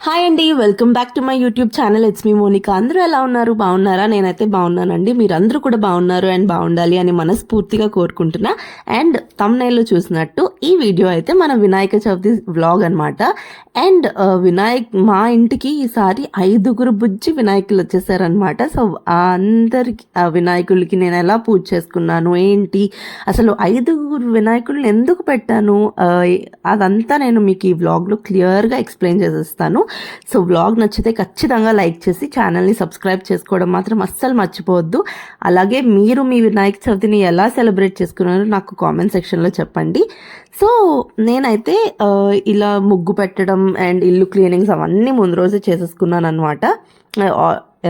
Hi అండి welcome back to my YouTube channel it's me Monika అందరూ ఎలా ఉన్నారు? బాగున్నారా? నేనైతే బాగున్నానండి. మీరందరూ కూడా బాగున్నారు అండ్ బాగుండాలి అని మనస్ఫూర్తిగా కోరుకుంటున్నా. అండ్ తమ్నైల్లో చూసినట్టు ఈ వీడియో అయితే మన వినాయక చవితి వ్లాగ్ అనమాట అండ్ వినాయక్ మా ఇంటికి ఈసారి ఐదుగురు బుజ్జి వినాయకులు వచ్చేసారనమాట సో అందరికి ఆ వినాయకులకి నేను ఎలా పూజ చేసుకున్నాను? ఏంటి? అసలు ఐదుగురు వినాయకులను ఎందుకు పెట్టాను? Uh, అదంతా నేను మీకు ఈ వ్లాగ్లో క్లియర్గా ఎక్స్ప్లెయిన్ చేసేస్తాను. సో వ్లాగ్ నచ్చితే ఖచ్చితంగా లైక్ చేసి ఛానల్ని సబ్స్క్రైబ్ చేసుకోవడం మాత్రం అస్సలు మర్చిపోవద్దు. అలాగే మీరు మీ వినాయక చవితిని ఎలా సెలబ్రేట్ చేసుకున్నారో నాకు కామెంట్ సెక్షన్లో చెప్పండి. సో నేనైతే ఇలా ముగ్గు పెట్టడం అండ్ ఇల్లు క్లీనింగ్స్ అవన్నీ ముందు రోజే చేసేసుకున్నాను అనమాట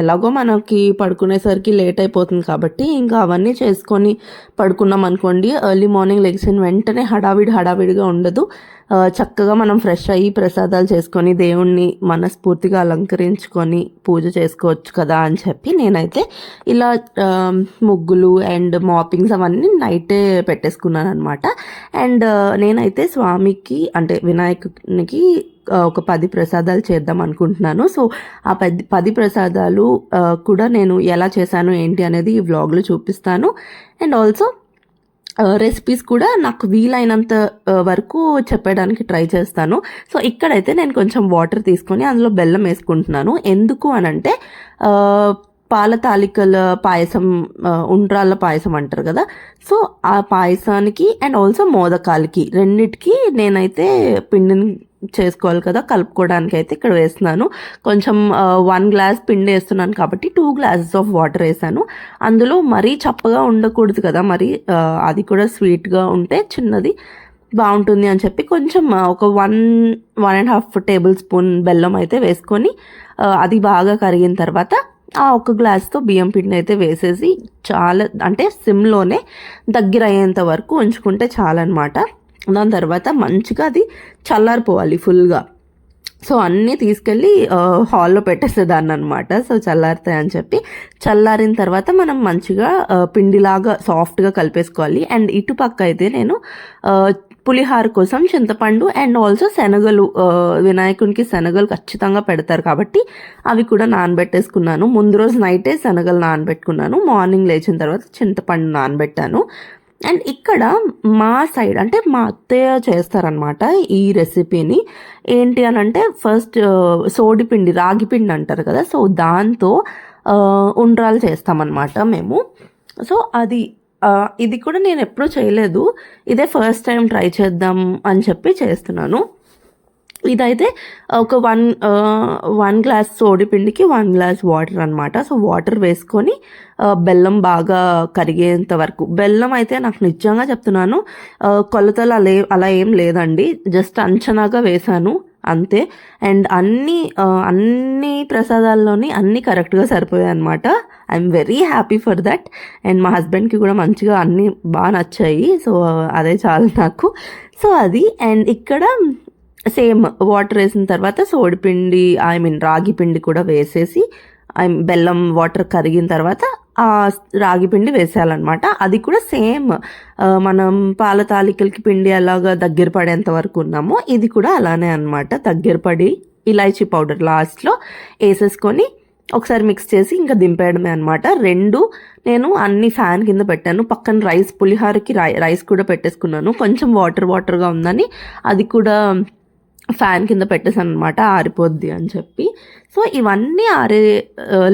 ఎలాగో మనకి పడుకునేసరికి లేట్ అయిపోతుంది కాబట్టి ఇంకా అవన్నీ చేసుకొని పడుకున్నాం అనుకోండి ఎర్లీ మార్నింగ్ లెగిసిన వెంటనే హడావిడి హడావిడిగా ఉండదు. చక్కగా మనం ఫ్రెష్ అయ్యి ప్రసాదాలు చేసుకొని దేవుణ్ణి మనస్ఫూర్తిగా అలంకరించుకొని పూజ చేసుకోవచ్చు కదా అని చెప్పి నేనైతే ఇలా ముగ్గులు అండ్ మాపింగ్స్ అవన్నీ నైటే పెట్టేసుకున్నాను అనమాట అండ్ నేనైతే స్వామికి అంటే వినాయకునికి ఒక పది ప్రసాదాలు చేద్దాం అనుకుంటున్నాను. సో ఆ పది పది ప్రసాదాలు కూడా నేను ఎలా చేశాను ఏంటి అనేది ఈ వ్లాగ్లో చూపిస్తాను. అండ్ ఆల్సో రెసిపీస్ కూడా నాకు వీలైనంత వరకు చెప్పడానికి ట్రై చేస్తాను. సో ఇక్కడైతే నేను కొంచెం వాటర్ తీసుకొని అందులో బెల్లం వేసుకుంటున్నాను. ఎందుకు అని అంటే పాల తాలికల పాయసం ఉండ్రాళ్ళ పాయసం అంటారు కదా. సో ఆ పాయసానికి అండ్ ఆల్సో మోదకాలకి రెండిటికి నేనైతే పిండిని చేసుకోవాలి కదా కలుపుకోవడానికి అయితే ఇక్కడ వేస్తున్నాను. కొంచెం వన్ గ్లాస్ పిండి వేస్తున్నాను కాబట్టి టూ గ్లాసెస్ ఆఫ్ వాటర్ వేసాను. అందులో మరీ చప్పగా ఉండకూడదు కదా మరి అది కూడా స్వీట్గా ఉంటే చిన్నది బాగుంటుంది అని చెప్పి కొంచెం ఒక one one and half tablespoon బెల్లం అయితే వేసుకొని అది బాగా కరిగిన తర్వాత ఆ ఒక గ్లాస్తో బియ్యం పిండి అయితే వేసేసి చాలా అంటే సిమ్లోనే దగ్గర అయ్యేంత వరకు ఉంచుకుంటే చాలన్నమాట. దాని తర్వాత మంచిగా అది చల్లారిపోవాలి ఫుల్గా. సో అన్నీ తీసుకెళ్ళి హాల్లో పెట్టేసేదాన్ని అనమాట సో చల్లారుతాయి అని చెప్పి. చల్లారిన తర్వాత మనం మంచిగా పిండిలాగా సాఫ్ట్గా కలిపేసుకోవాలి. అండ్ ఇటుపక్క అయితే నేను పులిహార కోసం చింతపండు అండ్ ఆల్సో శనగలు వినాయకునికి శనగలు ఖచ్చితంగా పెడతారు కాబట్టి అవి కూడా నానబెట్టేసుకున్నాను. ముందు రోజు నైటే శనగలు నానబెట్టుకున్నాను. మార్నింగ్ లేచిన తర్వాత చింతపండు నానబెట్టాను. అండ్ ఇక్కడ మా సైడ్ అంటే మా అత్తయ్య చేస్తారనమాట ఈ రెసిపీని. ఏంటి అని అంటే ఫస్ట్ సోడిపిండి రాగిపిండి రాగి పిండి అంటారు కదా సో దాంతో ఉండ్రాలు చేస్తామన్నమాట మేము. సో అది ఇది కూడా నేను ఎప్పుడూ చేయలేదు. ఇదే ఫస్ట్ టైం ట్రై చేద్దాం అని చెప్పి చేస్తున్నాను. ఇదైతే ఒక వన్ వన్ గ్లాస్ సోడిపిండికి వన్ గ్లాస్ వాటర్ అనమాట సో వాటర్ వేసుకొని బెల్లం బాగా కరిగేంత వరకు. బెల్లం అయితే నాకు నిజంగా చెప్తున్నాను కొలతలు అలా అలా ఏం లేదండి. జస్ట్ అంచనాగా వేశాను అంతే. అండ్ అన్ని అన్ని ప్రసాదాల్లోని అన్నీ కరెక్ట్గా సరిపోయాయి అనమాట I'm very happy for that. And మా హస్బెండ్కి కూడా మంచిగా అన్నీ బాగా నచ్చాయి. సో అదే చాలు నాకు. సో అది. అండ్ ఇక్కడ సేమ్ వాటర్ వేసిన తర్వాత సోడిపిండి ఐ మీన్ రాగి పిండి కూడా వేసేసి ఐ బెల్లం వాటర్ కరిగిన తర్వాత ఆ రాగి పిండి వేసేయాలన్నమాట. అది కూడా సేమ్ మనం పాల తాలికలకి పిండి అలాగా దగ్గర పడేంత వరకు ఉన్నామో. ఇది కూడా అలానే అనమాట దగ్గర పడి ఇలాచీ పౌడర్ లాస్ట్లో వేసేసుకొని ఒకసారి మిక్స్ చేసి ఇంకా దింపేయడమే అనమాట రెండు నేను అన్ని ఫ్యాన్ కింద పెట్టాను. పక్కన రైస్ పులిహారకి రై రైస్ కూడా పెట్టేసుకున్నాను. కొంచెం వాటర్ వాటర్గా ఉందని అది కూడా ఫ్యాన్ కింద పెట్టేసాను అనమాట ఆరిపోద్ది అని చెప్పి. సో ఇవన్నీ ఆరే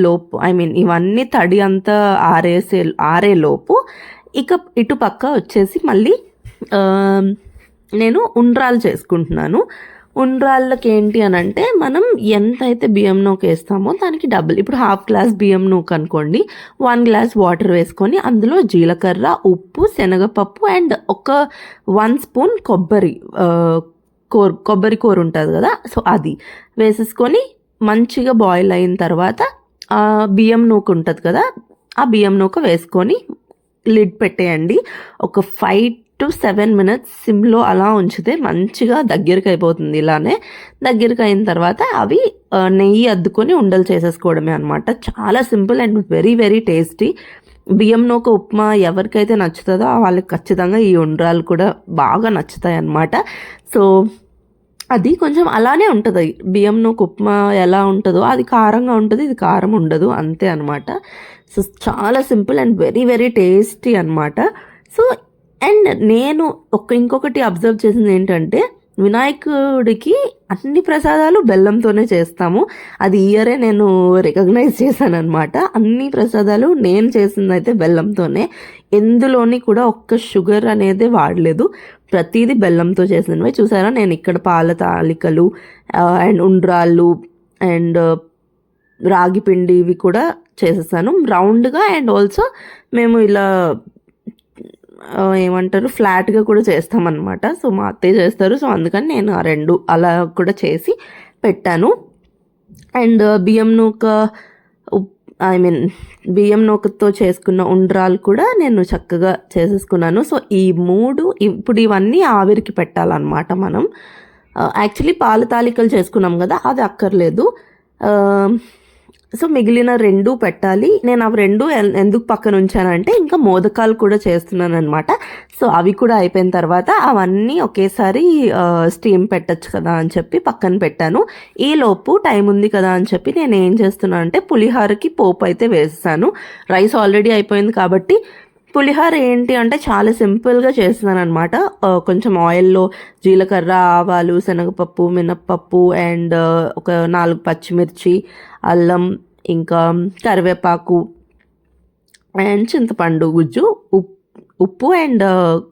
లోపు ఐ మీన్ ఇవన్నీ తడి అంతా ఆరేసే ఆరే లోపు ఇక ఇటు పక్క వచ్చేసి మళ్ళీ నేను ఉండ్రాలు చేసుకుంటున్నాను. ఉండ్రాళ్ళకి ఏంటి అని అంటే మనం ఎంత అయితే బియ్యం నూక వేస్తామో దానికి డబుల్ ఇప్పుడు హాఫ్ గ్లాస్ బియ్యం నూక అనుకోండి వన్ గ్లాస్ వాటర్ వేసుకొని అందులో జీలకర్ర ఉప్పు శనగపప్పు అండ్ ఒక వన్ స్పూన్ కొబ్బరి కూర కొబ్బరి కూర ఉంటుంది కదా సో అది వేసేసుకొని మంచిగా బాయిల్ అయిన తర్వాత ఆ బియ్యం నూక ఉంటుంది కదా ఆ బియ్యం నూక వేసుకొని లిడ్ పెట్టేయండి. ఒక ఫైవ్ టు సెవెన్ మినిట్స్ సిమ్లో అలా ఉంచితే మంచిగా దగ్గరికి అయిపోతుంది ఇలానే. దగ్గరికి అయిన తర్వాత అవి నెయ్యి అద్దుకొని ఉండలు చేసేసుకోవడమే అనమాట చాలా simple and very very tasty. బియ్యం నూక ఉప్మా ఎవరికైతే నచ్చుతుందో వాళ్ళకి ఖచ్చితంగా ఈ ఉండ్రాలు కూడా బాగా నచ్చుతాయి అన్నమాట సో అది కొంచెం అలానే ఉంటుంది. బియ్యం ఉప్మా ఎలా ఉంటుందో అది కారంగా ఉంటుంది ఇది కారం ఉండదు అంతే అనమాట సో చాలా simple and very very tasty అనమాట సో అండ్ నేను ఒక ఇంకొకటి అబ్జర్వ్ చేసింది ఏంటంటే వినాయకుడికి అన్ని ప్రసాదాలు బెల్లంతోనే చేస్తాము. అది ఇయరే నేను రికగ్నైజ్ చేశాను అనమాట అన్ని ప్రసాదాలు నేను చేసింది అయితే బెల్లంతోనే. ఎందులోని కూడా ఒక్క షుగర్ అనేది వాడలేదు. ప్రతిదీ బెల్లంతో చేసినవి చూసారా? నేను ఇక్కడ పాల తాలికలు అండ్ ఉండ్రాళ్ళు అండ్ రాగి పిండి ఇవి కూడా చేసేసాను. రౌండ్గా అండ్ ఆల్సో మేము ఇలా ఏమంటారు? ఫ్లాట్గా కూడా చేస్తామన్నమాట. సో మా అత్తయ్య చేస్తారు. సో అందుకని నేను ఆ రెండు అలా కూడా చేసి పెట్టాను. అండ్ బియ్యం నూక ఐ మీన్ బియ్యం నూకతో చేసుకున్న ఉండ్రాలు కూడా నేను చక్కగా చేసేసుకున్నాను. సో ఈ మూడు ఇప్పుడు ఇవన్నీ ఆవిరికి పెట్టాలన్నమాట మనం. Uh, యాక్చువల్లీ పాల తాలికలు చేసుకున్నాం కదా అది అక్కర్లేదు. Uh, సో మిగిలిన రెండు పెట్టాలి. నేను అవి రెండు ఎందుకు పక్కన ఉంచానంటే ఇంకా మోదకాలు కూడా చేస్తున్నాను అనమాట సో అవి కూడా అయిపోయిన తర్వాత అవన్నీ ఒకేసారి స్టీమ్ పెట్టచ్చు కదా అని చెప్పి పక్కన పెట్టాను. ఈ లోపు టైం ఉంది కదా అని చెప్పి నేను ఏం చేస్తున్నాను అంటే పులిహోరకి పోపు అయితే వేస్తాను రైస్ ఆల్రెడీ అయిపోయింది కాబట్టి పులిహోర ఏంటి అంటే చాలా సింపుల్గా చేస్తున్నాను అనమాట కొంచెం ఆయిల్లో జీలకర్ర ఆవాలు శనగపప్పు మినప్పప్పు అండ్ ఒక నాలుగు పచ్చిమిర్చి అల్లం ఇంకా కరివేపాకు అండ్ చింతపండు గుజ్జు ఉప్ ఉప్పు అండ్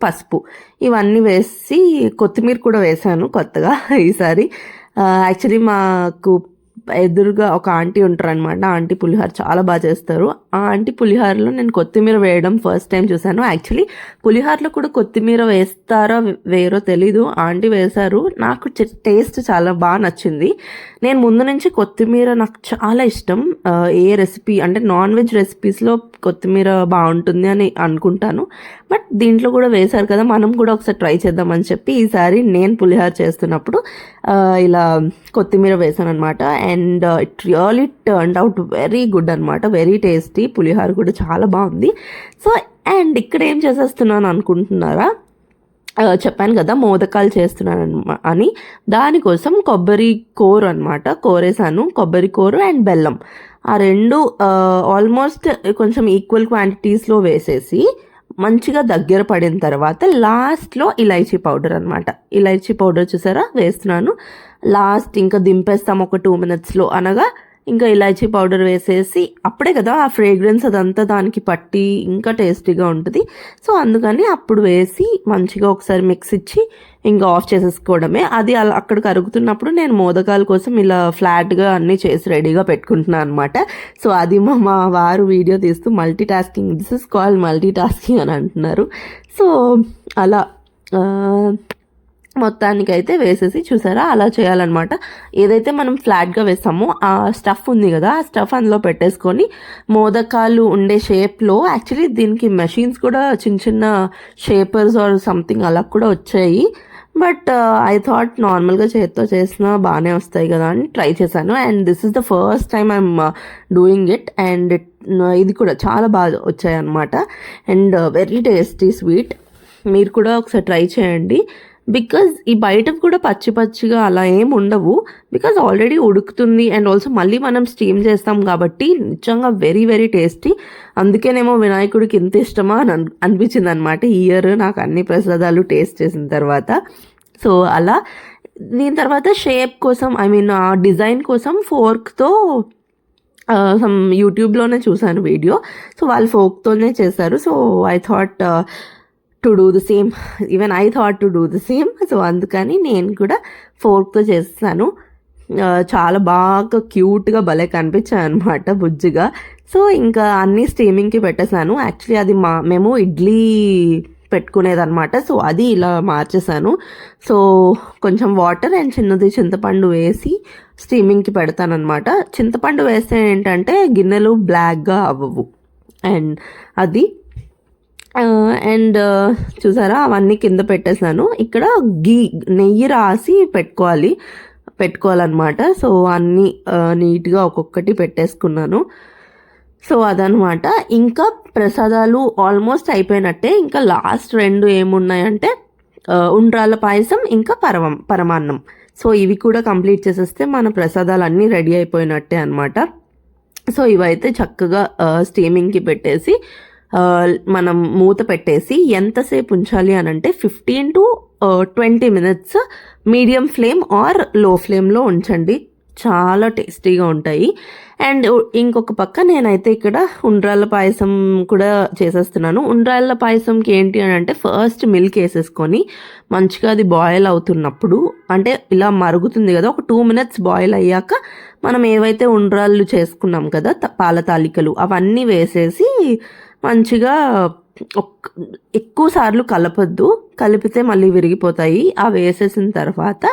పసుపు. ఇవన్నీ వేసి కొత్తిమీర కూడా వేసాను కొత్తగా ఈసారి. యాక్చువల్లీ మాకు ఎదురుగా ఒక ఆంటీ ఉంటారు అనమాట ఆంటీ పులిహోర చాలా బాగా చేస్తారు. ఆ ఆంటీ పులిహోరలో నేను కొత్తిమీర వేయడం ఫస్ట్ టైం చూశాను. యాక్చువల్లీ పులిహోరలో కూడా కొత్తిమీర వేస్తారో వేరో తెలీదు. ఆంటీ వేశారు. నాకు టేస్ట్ చాలా బాగా నచ్చింది. నేను ముందు నుంచి కొత్తిమీర నాకు చాలా ఇష్టం. ఏ రెసిపీ అంటే నాన్ వెజ్ రెసిపీస్లో కొత్తిమీర బాగుంటుంది అని అనుకుంటాను. బట్ దీంట్లో కూడా వేశారు కదా మనం కూడా ఒకసారి ట్రై చేద్దామని చెప్పి ఈసారి నేను పులిహోర చేస్తున్నప్పుడు ఇలా కొత్తిమీర వేసాను అనమాట and and it really turn out very good అనమాట వెరీ టేస్టీ పులిహోర కూడా చాలా బాగుంది. సో అండ్ ఇక్కడ ఏం చేసేస్తున్నాను అనుకుంటున్నారా? Uh, చెప్పాను కదా మోదకాలు చేస్తున్నాను అని. దానికోసం కొబ్బరి కూర అనమాట కోరేసాను కొబ్బరి కోరు అండ్ బెల్లం. ఆ రెండు uh, ఆల్మోస్ట్ కొంచెం ఈక్వల్ క్వాంటిటీస్లో వేసేసి మంచిగా దగ్గర పడిన తర్వాత లాస్ట్లో ఇలైచీ పౌడర్ అనమాట ఇలైచీ పౌడర్ చూసారా? వేస్తున్నాను. లాస్ట్ ఇంకా దింపేస్తాం ఒక టూ మినిట్స్లో అనగా ఇంకా ఇలాచీ పౌడర్ వేసేసి అప్పుడే కదా ఆ ఫ్రేగ్రెన్స్ అదంతా దానికి పట్టి ఇంకా టేస్టీగా ఉంటుంది. సో అందుకని అప్పుడు వేసి మంచిగా ఒకసారి మిక్స్ ఇచ్చి ఇంకా ఆఫ్ చేసేసుకోవడమే. అది అలా అక్కడ కరుగుతున్నప్పుడు నేను మోదకాల కోసం ఇలా ఫ్లాట్గా అన్నీ చేసి రెడీగా పెట్టుకుంటున్నాను అనమాట సో అది మా మా వారు వీడియో తీస్తూ multi tasking this is call multi tasking అని అంటున్నారు. సో అలా మొత్తానికైతే వేసేసి చూసారా? అలా చేయాలన్నమాట. ఏదైతే మనం ఫ్లాట్గా వేస్తామో ఆ స్టఫ్ ఉంది కదా ఆ స్టఫ్ అందులో పెట్టేసుకొని మోదకాలు ఉండే షేప్లో యాక్చువల్లీ దీనికి మెషిన్స్ కూడా చిన్న చిన్న షేపర్స్ ఆర్ సంథింగ్ అలా కూడా వచ్చాయి. బట్ ఐ థాట్ నార్మల్గా చేతితో చేసినా బాగానే వస్తాయి కదా అని ట్రై చేశాను. And this is the first time I'm doing it and it ఇది కూడా చాలా బాగా వచ్చాయి అనమాట అండ్ వెరీ టేస్టీ స్వీట్ మీరు కూడా ఒకసారి ట్రై చేయండి. బికాజ్ ఈ బయట కూడా పచ్చి పచ్చిగా అలా ఏం ఉండవు. బికాజ్ ఆల్రెడీ ఉడుకుతుంది అండ్ ఆల్సో మళ్ళీ మనం స్టీమ్ చేస్తాం కాబట్టి నిజంగా వెరీ వెరీ టేస్టీ అందుకేనేమో వినాయకుడికి ఇంత ఇష్టమా అని అన్- అనిపించింది అనమాట ఇయర్ నాకు అన్ని ప్రసాదాలు టేస్ట్ చేసిన తర్వాత. సో అలా దీని తర్వాత షేప్ కోసం ఐ మీన్ ఆ డిజైన్ కోసం ఫోర్క్తో సమ్ యూట్యూబ్లోనే చూశాను వీడియో సో వాళ్ళు ఫోక్తోనే చేశారు. So I thought to do the same even I thought to do the same so అందుకని నేను కూడా ఫోర్క్తో చేస్తాను. చాలా బాగా క్యూట్గా భలే కనిపించాయి అనమాట బుజ్జిగా. సో ఇంకా అన్నీ స్టీమింగ్కి పెట్టేశాను. యాక్చువల్లీ అది మా మేము ఇడ్లీ పెట్టుకునేదన్నమాట. సో అది ఇలా మార్చేసాను సో కొంచెం వాటర్ అండ్ చిన్నది చింతపండు వేసి స్టీమింగ్కి పెడతానమాట చింతపండు వేస్తే ఏంటంటే గిన్నెలు బ్లాక్గా అవ్వవు. అండ్ అది అండ్ చూసారా? అవన్నీ కింద పెట్టేసాను ఇక్కడ గీ నెయ్యి రాసి పెట్టుకోవాలి. పెట్టుకోవాలన్నమాట. సో అన్నీ నీట్గా ఒక్కొక్కటి పెట్టేసుకున్నాను. సో అదనమాట ఇంకా ప్రసాదాలు ఆల్మోస్ట్ అయిపోయినట్టే. ఇంకా లాస్ట్ రెండు ఏమున్నాయంటే ఉండ్రాల ఉండ్రాళ్ళ పాయసం ఇంకా పరమం పరమాన్నం. సో ఇవి కూడా కంప్లీట్ చేసేస్తే మన ప్రసాదాలు అన్నీ రెడీ అయిపోయినట్టే అనమాట సో ఇవైతే చక్కగా స్టీమింగ్కి పెట్టేసి మనం మూత పెట్టేసి ఎంతసేపు ఉంచాలి అని అంటే fifteen to twenty minutes medium flame or low ఫ్లేమ్లో ఉంచండి. చాలా టేస్టీగా ఉంటాయి. అండ్ ఇంకొక పక్క నేనైతే ఇక్కడ ఉండ్రాళ్ళ పాయసం కూడా చేసేస్తున్నాను. ఉండ్రాళ్ళ పాయసంకి ఏంటి అని అంటే ఫస్ట్ మిల్క్ వేసేసుకొని మంచిగా అది బాయిల్ అవుతున్నప్పుడు అంటే ఇలా మరుగుతుంది కదా ఒక టూ మినిట్స్ బాయిల్ అయ్యాక మనం ఏవైతే ఉండ్రాళ్ళు చేసుకున్నాం కదా పాల తాలికలు అవన్నీ వేసేసి మంచిగా ఎక్కువ సార్లు కలపొద్దు. కలిపితే మళ్ళీ విరిగిపోతాయి. అవి వేసేసిన తర్వాత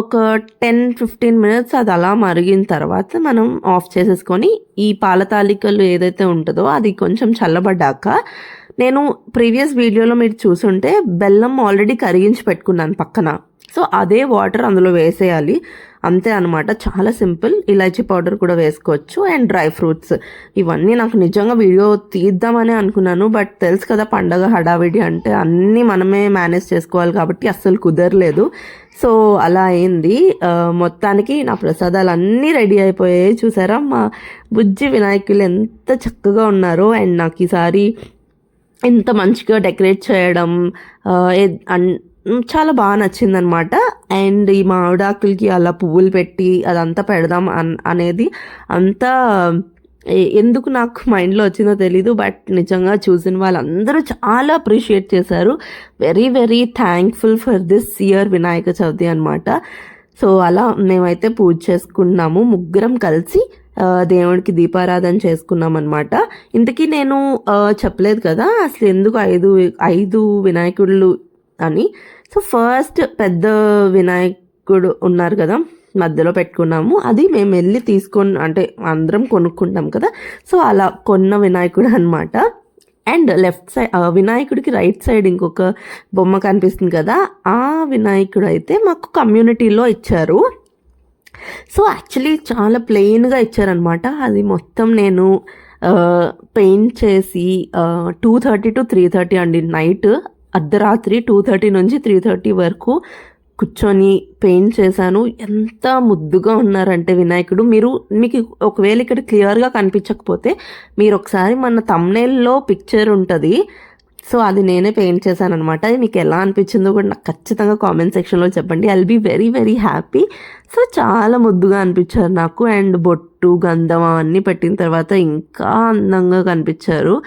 ఒక టెన్ ఫిఫ్టీన్ మినిట్స్ అది అలా మరిగిన తర్వాత మనం ఆఫ్ చేసేసుకొని ఈ పాల తాలికలు ఏదైతే ఉంటుందో అది కొంచెం చల్లబడ్డాక నేను ప్రీవియస్ వీడియోలో మీరు చూసుంటే బెల్లం ఆల్రెడీ కరిగించి పెట్టుకున్నాను పక్కన. సో అదే వాటర్ అందులో వేసేయాలి. అంతే అనమాట చాలా సింపుల్. ఇలాచీ పౌడర్ కూడా వేసుకోవచ్చు. And dry fruits. ఇవన్నీ నాకు నిజంగా వీడియో తీద్దామని అనుకున్నాను. బట్ తెలుసు కదా పండగ హడావిడి అంటే అన్నీ మనమే మేనేజ్ చేసుకోవాలి కాబట్టి అస్సలు కుదరలేదు. సో అలా అయింది. మొత్తానికి నా ప్రసాదాలు అన్నీ రెడీ అయిపోయాయి. చూసారా? మా బుజ్జి వినాయకులు ఎంత చక్కగా ఉన్నారో. అండ్ నాకు ఈసారి ఎంత మంచిగా డెకరేట్ చేయడం అన్- చాలా బాగా నచ్చిందనమాట. అండ్ ఈ మామిడాకులకి అలా పువ్వులు పెట్టి అదంతా పెడదాం అన్ అనేది అంతా ఎందుకు నాకు మైండ్లో వచ్చిందో తెలీదు బట్ నిజంగా చూసిన వాళ్ళందరూ చాలా అప్రిషియేట్ చేశారు. Very very thankful for this year Vinayaka Chavithi అనమాట సో అలా మేమైతే పూజ చేసుకున్నాము ముగ్గురం కలిసి దేవుడికి దీపారాధన చేసుకున్నాం అనమాట ఇంతకీ నేను చెప్పలేదు కదా అసలు ఎందుకు ఐదు ఐదు వినాయకుళ్ళు అని? సో ఫస్ట్ పెద్ద వినాయకుడు ఉన్నారు కదా మధ్యలో పెట్టుకున్నాము. అది మేము వెళ్ళి తీసుకొని అంటే అందరం కొనుక్కుంటాం కదా. సో అలా కొన్న వినాయకుడు అనమాట అండ్ లెఫ్ట్ సైడ్ వినాయకుడికి రైట్ సైడ్ ఇంకొక బొమ్మ కనిపిస్తుంది కదా ఆ వినాయకుడు అయితే మాకు కమ్యూనిటీలో ఇచ్చారు. సో యాక్చువల్లీ చాలా ప్లెయిన్గా ఇచ్చారనమాట అది మొత్తం నేను పెయింట్ చేసి two thirty to three thirty అండి నైట్ అర్ధరాత్రి టూ థర్టీ నుంచి త్రీ థర్టీ వరకు కూర్చొని పెయింట్ చేశాను. ఎంత ముద్దుగా ఉన్నారంటే వినాయకుడు. మీరు మీకు ఒకవేళ ఇక్కడ క్లియర్గా కనిపించకపోతే మీరు ఒకసారి మన తమ్నేల్లో పిక్చర్ ఉంటుంది. సో అది నేనే పెయింట్ చేశాను అనమాట అది మీకు ఎలా అనిపించిందో కూడా నాకు ఖచ్చితంగా కామెంట్ సెక్షన్లో చెప్పండి. I'll be very very happy so చాలా ముద్దుగా అనిపించారు నాకు. అండ్ బొట్టు గంధం అవన్నీ పెట్టిన తర్వాత ఇంకా అందంగా కనిపించారు.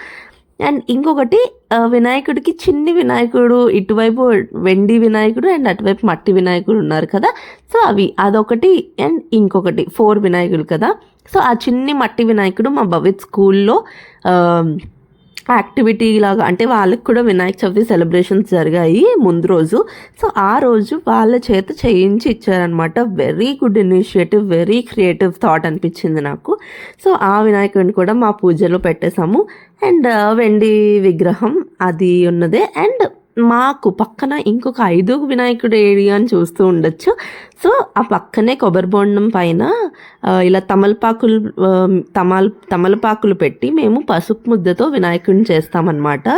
అండ్ ఇంకొకటి వినాయకుడికి చిన్ని వినాయకుడు ఇటువైపు వెండి వినాయకుడు అండ్ అటువైపు మట్టి వినాయకుడు ఉన్నారు కదా. సో అవి అదొకటి అండ్ ఇంకొకటి ఫోర్ వినాయకుడు కదా. సో ఆ చిన్ని మట్టి వినాయకుడు మా భవిత్ స్కూల్లో యాక్టివిటీ లాగా అంటే వాళ్ళకి కూడా వినాయక చవితి సెలబ్రేషన్స్ జరిగాయి ముందు రోజు. సో ఆ రోజు వాళ్ళ చేత చేయించి ఇచ్చారనమాట very good initiative very creative thought అనిపించింది నాకు. సో ఆ వినాయకుడిని కూడా మా పూజలో పెట్టేశాము. అండ్ uh, వెండి విగ్రహం అది ఉన్నదే. అండ్ మాకు పక్కన ఇంకొక ఐదు వినాయకుడు ఏరియాని చూస్తూ ఉండొచ్చు. సో ఆ పక్కనే కొబ్బరి బోండం పైన ఇలా తమలపాకులు తమల్ తమలపాకులు పెట్టి మేము పసుపు ముద్దతో వినాయకుడిని చేస్తామన్నమాట.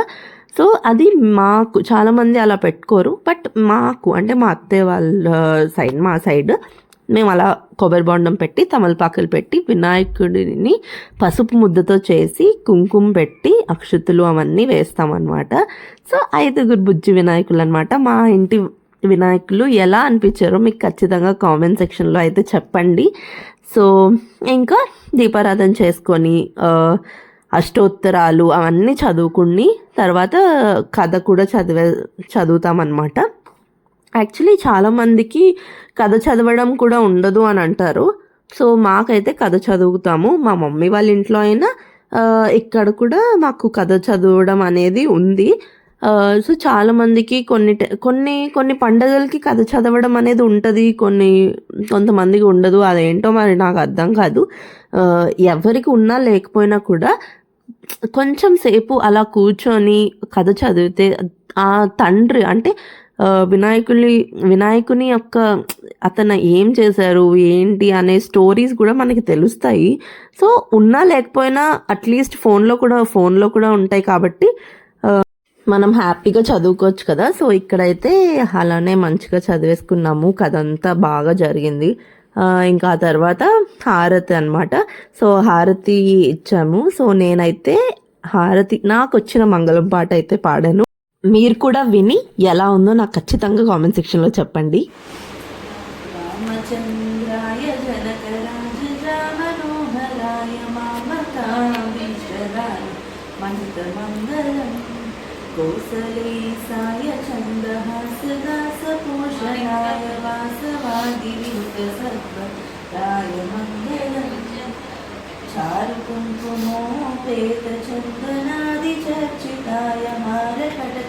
సో అది మాకు చాలామంది అలా పెట్టుకోరు. బట్ మాకు అంటే మా అత్తయ్య వాళ్ళ సైడ్ మా సైడ్ మేము అలా కొబ్బరి బొండం పెట్టి తమలపాకులు పెట్టి వినాయకుడిని పసుపు ముద్దతో చేసి కుంకుమ పెట్టి అక్షతులు అవన్నీ వేస్తామన్నమాట. సో ఐదుగురు బుజ్జి వినాయకులు అనమాట మా ఇంటి వినాయకులు ఎలా అనిపించారో మీకు ఖచ్చితంగా కామెంట్ సెక్షన్లో అయితే చెప్పండి. సో ఇంకా దీపారాధన చేసుకొని అష్టోత్తరాలు అవన్నీ చదువుకుని తర్వాత కథ కూడా చదివే చదువుతామన్నమాట. యాక్చువల్లీ చాలామందికి కథ చదవడం కూడా ఉండదు అని అంటారు. సో మాకైతే కథ చదువుతాము. మా మమ్మీ వాళ్ళ ఇంట్లో అయినా ఇక్కడ కూడా మాకు కథ చదవడం అనేది ఉంది. సో చాలామందికి కొన్ని కొన్ని కొన్ని పండగలకి కథ చదవడం అనేది ఉంటుంది. కొన్ని కొంతమందికి ఉండదు. అదేంటో మరి నాకు అర్థం కాదు. ఎవరికి ఉన్నా లేకపోయినా కూడా కొంచెం సేపు అలా కూర్చొని కథ చదివితే ఆ తండ్రి అంటే ఆ, వినాయకుని వినాయకుని యొక్క అతను ఏం చేశారు ఏంటి అనే స్టోరీస్ కూడా మనకి తెలుస్తాయి. సో ఉన్నా లేకపోయినా అట్లీస్ట్ ఫోన్లో కూడా ఫోన్లో కూడా ఉంటాయి కాబట్టి మనం హ్యాపీగా చదువుకోవచ్చు కదా. సో ఇక్కడైతే అలానే మంచిగా చదివేసుకున్నాము. కదంతా బాగా జరిగింది. ఇంకా ఆ తర్వాత హారతి అనమాట సో హారతి ఇచ్చాము. సో నేనైతే హారతి నాకు వచ్చిన మంగళం పాట అయితే పాడాను. మీరు కూడా విని ఎలా ఉందో నాకు ఖచ్చితంగా కామెంట్ సెక్షన్లో చెప్పండి. రామచంద్రాయ జనకరాజ మనోహరాయ మామకామీశ్వరాయ మంగళం కౌసలేశాయ సాయ వాసవాదివిత సర్వరాయ మంగళం. చారు చందనాది చర్చితాయ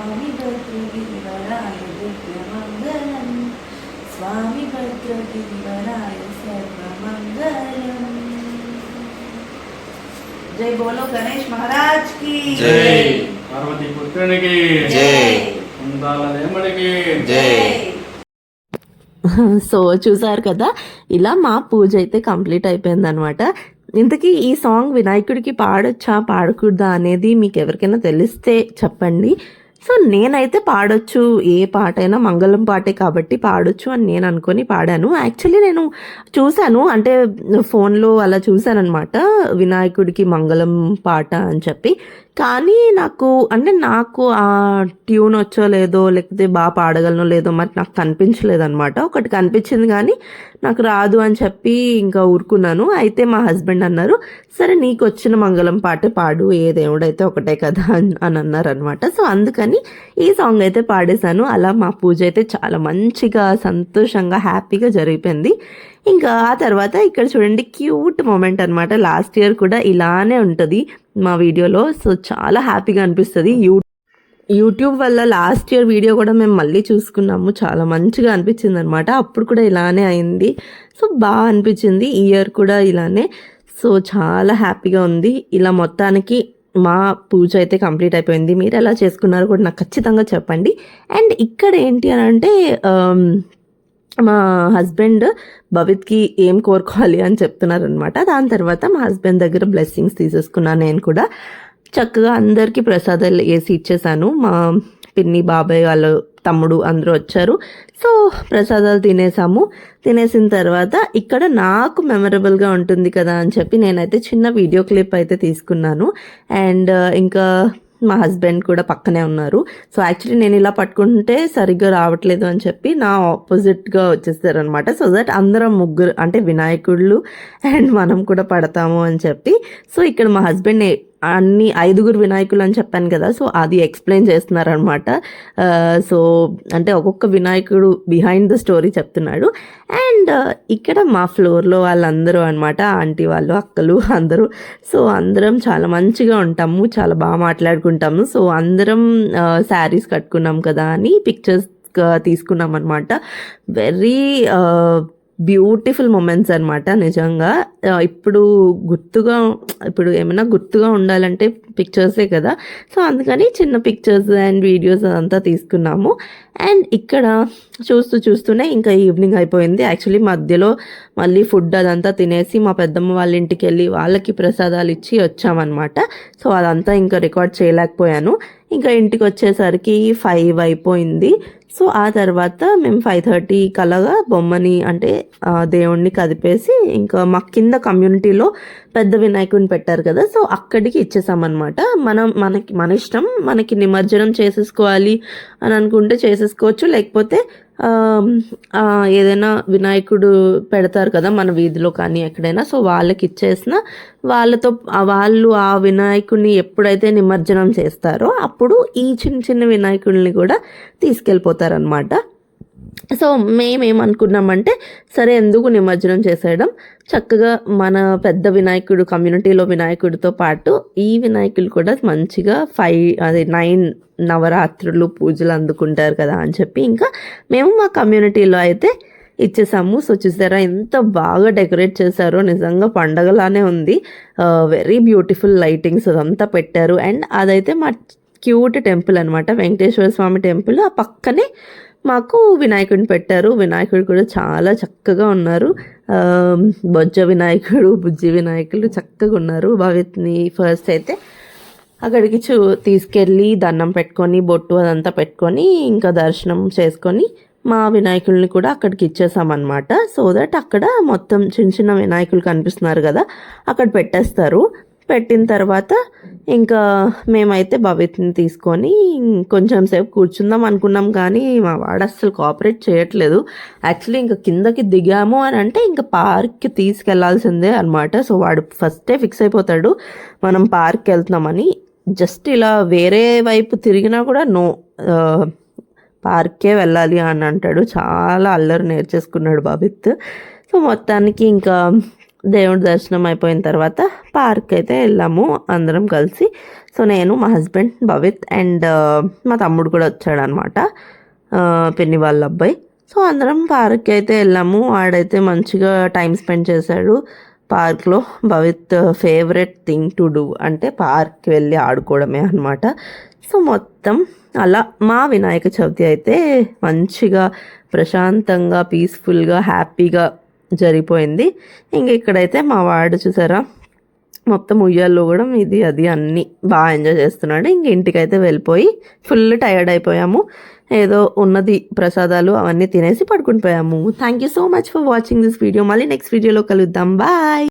స్వామి భద్రగిరివరాయ మహిత మంగళం స్వామి భద్రగిరివరాయ సర్వమంగళం జై బోలో గణేష్ మహారాజ్కి. జై. పార్వతి పుత్రునికి. జై. ఉందాల దేవుడికి జై. సో చూసారు కదా ఇలా మా పూజ అయితే కంప్లీట్ అయిపోయింది అనమాట ఇంతకీ ఈ సాంగ్ వినాయకుడికి పాడొచ్చా పాడకూడదా అనేది మీకు ఎవరికైనా తెలిస్తే చెప్పండి. సో నేనైతే పాడొచ్చు. ఏ పాటైనా మంగళం పాటే కాబట్టి పాడొచ్చు అని నేను అనుకొని పాడాను. యాక్చువల్లీ నేను చూశాను. అంటే ఫోన్లో అలా చూశాను అనమాట వినాయకుడికి మంగళం పాట అని చెప్పి. కానీ నాకు అంటే నాకు ఆ ట్యూన్ వచ్చో లేదో లేకపోతే బాగా పాడగలనో లేదో మరి నాకు కనిపించలేదు అనమాట ఒకటి కనిపించింది కానీ నాకు రాదు అని చెప్పి ఇంకా ఊరుకున్నాను. అయితే మా హస్బెండ్ అన్నారు సరే నీకు వచ్చిన మంగళం పాటే పాడు ఏ దేవుడైతే ఒకటే కదా అని అని అన్నారు అనమాట సో అందుకని ఈ సాంగ్ అయితే పాడేశాను. అలా మా పూజ అయితే చాలా మంచిగా సంతోషంగా హ్యాపీగా జరిగిపోయింది. ఇంకా ఆ తర్వాత ఇక్కడ చూడండి క్యూట్ మూమెంట్ అనమాట లాస్ట్ ఇయర్ కూడా ఇలానే ఉంటుంది మా వీడియోలో. సో చాలా హ్యాపీగా అనిపిస్తుంది. యూ యూట్యూబ్ వల్ల లాస్ట్ ఇయర్ వీడియో కూడా మేము మళ్ళీ చూసుకున్నాము. చాలా మంచిగా అనిపించింది అనమాట అప్పుడు కూడా ఇలానే అయింది. సో బాగా అనిపించింది. ఇయర్ కూడా ఇలానే. సో చాలా హ్యాపీగా ఉంది. ఇలా మొత్తానికి మా పూజ అయితే కంప్లీట్ అయిపోయింది. మీరు ఎలా చేసుకున్నారో కూడా నాకు ఖచ్చితంగా చెప్పండి. అండ్ ఇక్కడ ఏంటి అని అంటే um, మా హస్బెండ్ భవిత్కి ఏం కోరుకోవాలి అని చెప్తున్నారు అనమాట దాని తర్వాత మా హస్బెండ్ దగ్గర బ్లెస్సింగ్స్ తీసేసుకున్నాను నేను కూడా. చక్కగా అందరికీ ప్రసాదాలు వేసి ఇచ్చేసాను. మా పిన్ని బాబాయ్ వాళ్ళు తమ్ముడు అందరూ వచ్చారు. సో ప్రసాదాలు తినేసాము. తినేసిన తర్వాత ఇక్కడ నాకు మెమరబుల్గా ఉంటుంది కదా అని చెప్పి నేనైతే చిన్న వీడియో క్లిప్ అయితే తీసుకున్నాను. అండ్ ఇంకా మా హస్బెండ్ కూడా పక్కనే ఉన్నారు. సో యాక్చువల్లీ నేను ఇలా పట్టుకుంటే సరిగ్గా రావట్లేదు అని చెప్పి నా ఆపోజిట్గా వచ్చేస్తారనమాట సో దట్ అందరం ముగ్గురు అంటే వినాయకుళ్ళు అండ్ మనం కూడా పడతాము అని చెప్పి. సో ఇక్కడ మా హస్బెండ్ అన్ని ఐదుగురు వినాయకులు అని చెప్పాను కదా సో అది ఎక్స్ప్లెయిన్ చేస్తున్నారనమాట. సో అంటే ఒక్కొక్క వినాయకుడు బిహైండ్ ద స్టోరీ చెప్తున్నాడు. అండ్ ఇక్కడ మా ఫ్లోర్లో వాళ్ళందరూ అనమాట ఆంటీ వాళ్ళు అక్కలు అందరూ. సో అందరం చాలా మంచిగా ఉంటాము చాలా బాగా మాట్లాడుకుంటాము. సో అందరం శారీస్ కట్టుకున్నాం కదా అని పిక్చర్స్ తీసుకున్నాం అనమాట వెరీ బ్యూటిఫుల్ మూమెంట్స్ అనమాట నిజంగా. ఇప్పుడు గుర్తుగా ఇప్పుడు ఏమైనా గుర్తుగా ఉండాలంటే పిక్చర్సే కదా. సో అందుకని చిన్న పిక్చర్స్ అండ్ వీడియోస్ అదంతా తీసుకున్నాము. అండ్ ఇక్కడ చూస్తూ చూస్తూనే ఇంకా ఈవినింగ్ అయిపోయింది. యాక్చువల్లీ మధ్యలో మళ్ళీ ఫుడ్ అదంతా తినేసి మా పెద్దమ్మ వాళ్ళ ఇంటికి వెళ్ళి వాళ్ళకి ప్రసాదాలు ఇచ్చి వచ్చామన్నమాట. సో అదంతా ఇంకా రికార్డ్ చేయలేకపోయాను. ఇంకా ఇంటికి వచ్చేసరికి ఫైవ్ అయిపోయింది. సో ఆ తర్వాత మేము ఫైవ్ థర్టీ కలగా బొమ్మని అంటే దేవుణ్ణి కదిపేసి ఇంకా మా కింద కమ్యూనిటీలో పెద్ద వినాయకుడిని పెట్టారు కదా సో అక్కడికి ఇచ్చేసామన్నమాట. మనం మనకి మన ఇష్టం మనకి నిమజ్జనం చేసేసుకోవాలి అని అనుకుంటే చేసేసుకోవచ్చు. లేకపోతే ఏదైనా వినాయకుడు పెడతారు కదా మన వీధిలో కానీ ఎక్కడైనా. సో వాళ్ళకి ఇచ్చేసిన వాళ్ళతో వాళ్ళు ఆ వినాయకుడిని ఎప్పుడైతే నిమజ్జనం చేస్తారో అప్పుడు ఈ చిన్న చిన్న వినాయకుడిని కూడా తీసుకెళ్ళిపోతారనమాట సో మేమేమనుకున్నామంటే సరే ఎందుకు నిమజ్జనం చేసేయడం? చక్కగా మన పెద్ద వినాయకుడు కమ్యూనిటీలో వినాయకుడితో పాటు ఈ వినాయకులు కూడా మంచిగా ఫైవ్ అది నైన్ నవరాత్రులు పూజలు అందుకుంటారు కదా అని చెప్పి ఇంకా మేము మా కమ్యూనిటీలో అయితే ఇచ్చేసాము. సో చూసారా ఎంత బాగా డెకరేట్ చేశారో. నిజంగా పండగలానే ఉంది. వెరీ బ్యూటిఫుల్ లైటింగ్స్ అదంతా పెట్టారు. అండ్ అదైతే మా క్యూట్ టెంపుల్ అనమాట వెంకటేశ్వర స్వామి టెంపుల్. ఆ పక్కనే మాకు వినాయకుడిని పెట్టారు. వినాయకుడు కూడా చాలా చక్కగా ఉన్నారు. బొజ్జ వినాయకుడు బుజ్జి వినాయకుడు చక్కగా ఉన్నారు. భవిత్ని ఫస్ట్ అయితే అక్కడికి చూ తీసుకెళ్ళి దండం పెట్టుకొని బొట్టు అదంతా పెట్టుకొని ఇంకా దర్శనం చేసుకొని మా వినాయకుల్ని కూడా అక్కడికి ఇచ్చేసామన్నమాట. సో దట్ అక్కడ మొత్తం చిన్న చిన్న వినాయకులు కనిపిస్తున్నారు కదా అక్కడ పెట్టేస్తారు. పెట్టిన తర్వాత ఇంకా మేమైతే భవిత్ని తీసుకొని కొంచెం సేపు కూర్చుందాం అనుకున్నాం కానీ మా వాడు అస్సలు కోఆపరేట్ చేయట్లేదు. యాక్చువల్లీ ఇంకా కిందకి దిగాము అని అంటే ఇంకా పార్క్కి తీసుకెళ్ళాల్సిందే అనమాట సో వాడు ఫస్టే ఫిక్స్ అయిపోతాడు. మనం పార్క్కి వెళ్తున్నామని. జస్ట్ ఇలా వేరే వైపు తిరిగినా కూడా నో పార్కే వెళ్ళాలి అని అంటాడు. చాలా అల్లరి నేర్చేసుకున్నాడు బాబిత్ సో మొత్తానికి ఇంకా దేవుడి దర్శనం అయిపోయిన తర్వాత పార్క్ అయితే వెళ్ళాము అందరం కలిసి. సో నేను మా హస్బెండ్ భవిత్ అండ్ uh, మా తమ్ముడు కూడా వచ్చాడు అనమాట uh, పిన్ని వాళ్ళ అబ్బాయి. సో అందరం పార్క్ అయితే వెళ్ళాము. ఆడైతే మంచిగా టైం స్పెండ్ చేశాడు. పార్క్లో Bhavith favourite thing to do అంటే పార్క్ వెళ్ళి ఆడుకోవడమే అనమాట సో మొత్తం అలా మా వినాయక చవితి అయితే మంచిగా ప్రశాంతంగా పీస్ఫుల్గా హ్యాపీగా జరిగిపోయింది. ఇంక ఇక్కడైతే మా వాడు చూసారా మొత్తం ఉయ్యాల్లో కూడా ఇది అది అన్నీ బాగా ఎంజాయ్ చేస్తున్నాడు. ఇంక ఇంటికైతే వెళ్ళిపోయి ఫుల్ టైర్డ్ అయిపోయాము. ఏదో ఉన్నది ప్రసాదాలు అవన్నీ తినేసి పడుకుని పోయాము thank you so much for watching this video మళ్ళీ నెక్స్ట్ వీడియోలో కలుద్దాం. బాయ్